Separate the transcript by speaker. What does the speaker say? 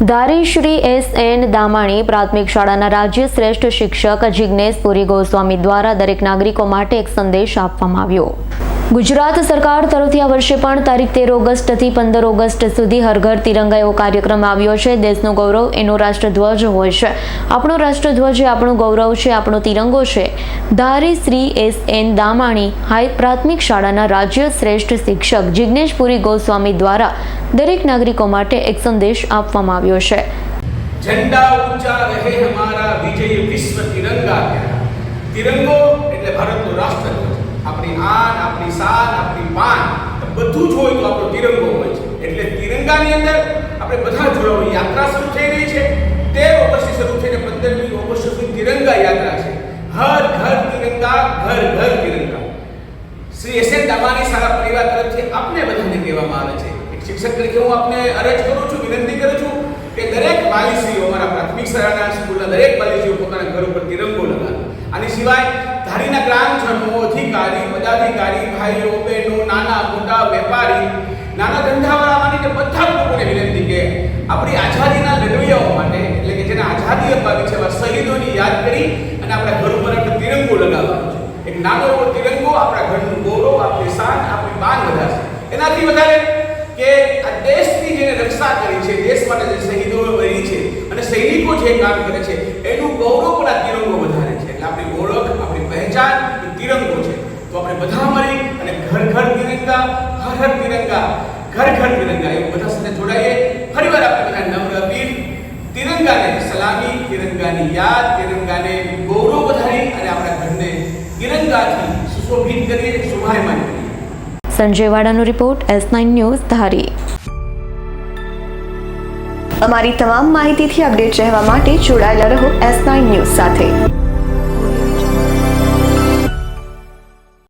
Speaker 1: ધારી Shri S N Damani પ્રાથમિક શાળાના રાજ્ય શ્રેષ્ઠ શિક્ષક જિજ્ઞેશ પુરી ગોસ્વામી દ્વારા દરેક નાગરિકો માટે એક સંદેશ આપવામાં આવ્યો. ગુજરાત સરકાર તરફથી આ વર્ષે પણ તારીખ તેર ઓગસ્ટથી પંદર ઓગસ્ટ સુધી હરઘર તિરંગા એવો કાર્યક્રમ આવ્યો છે. દેશનો ગૌરવ એનો રાષ્ટ્રધ્વજ હોય છે. આપણો રાષ્ટ્રધ્વજ એ આપણું ગૌરવ છે, આપણો તિરંગો છે. Dhari Shri S N Damani, high પ્રાથમિક શાળાના રાજ્ય શ્રેષ્ઠ શિક્ષક જિજ્ઞેશપુરી ગોસ્વામી દ્વારા દરેક નાગરિકો માટે એક સંદેશ આપવામાં આવ્યો છે.
Speaker 2: ઝંડા ઊંચા રહે હમારા વિજય વિશ્વ તિરંગા તિરંગો એટલે ભારતનો રાષ્ટ્રધ્વજ. આપણી આન, આપણી શાન આપણી પાન બધું જ હોય તો આપણો તિરંગો હોય છે. એટલે તિરંગાની અંદર આપણે બધા જોડાવું યાત્રા શરૂ થઈ રહી છે. તેર ઓગસ્ટથી શરૂ થઈને પંદરમી ઓગસ્ટ સુધી તિરંગા યાત્રા છે. હર ઘર તિરંગા, ઘર ઘર તિરંગા. શ્રી એસ એન દામાની શાળા પરિવાર તરફથી આપને બધાને કહેવામાં આવે છે. એક શિક્ષક તરીકે હું આપને અરજ કરું છું, વિનંતી કરું છું કે દરેક વાલીશ્રીઓ અમારા પ્રાથમિક શાળાના સ્કૂલના દરેક વાલીશ્રીઓ પોતાના ઘર ઉપર તિરંગો લગાવે આની સિવાય ધારીના ગ્રામજનો પદાધિકારી, ભાઈઓ, બહેનો, નાના, મોટા, વેપારી, નાના ધંધાવાળા માંડીને બધા લોકોને વિનંતી કે આપણી આઝાદીના લડવૈયાઓ માટે, એટલે કે જેને આઝાદી અપાવી છે એવા શહીદોની યાદ કરી અને આપણા ઘર ઉપર આપણે તિરંગો લગાવવાનો છે. એક નાનો એવો તિરંગો આપણા ઘરનું ગૌરવ આપણી શાન આપણી માન વધારશે. એનાથી વધારે કે આ દેશની જેને રક્ષા કરી છે, દેશ માટે જે શહીદો બની છે અને સૈનિકો જે કામ કરે છે, એનું ગૌરવ પણ આ તિરંગો વધારે છે. એટલે આપણી ઓળખ, આપણી પહેચાન તિરંગો આપણે બધા મળી અને ઘર ઘર તિરંગા હર હર તિરંગા, ઘર ઘર તિરંગા એ બધા સાથે જોડાઈએ. ફરીવાર આપણે બધા નમ્ર અપીલ, તિરંગાને સલામી, તિરંગાની યાદ, તિરંગાને ગૌરવ વધારી અને આપણા ઘરને તિરંગાથી સુશોભિત કરીએ, શોભાયમાન કરીએ.
Speaker 1: Sanjay વાડાનો report, S nine news, Dhari.
Speaker 3: અમારી તમામ માહિતીથી અપડેટ રહેવા માટે જોડાયેલા રહો એસ નાઇન ન્યૂઝ સાથે.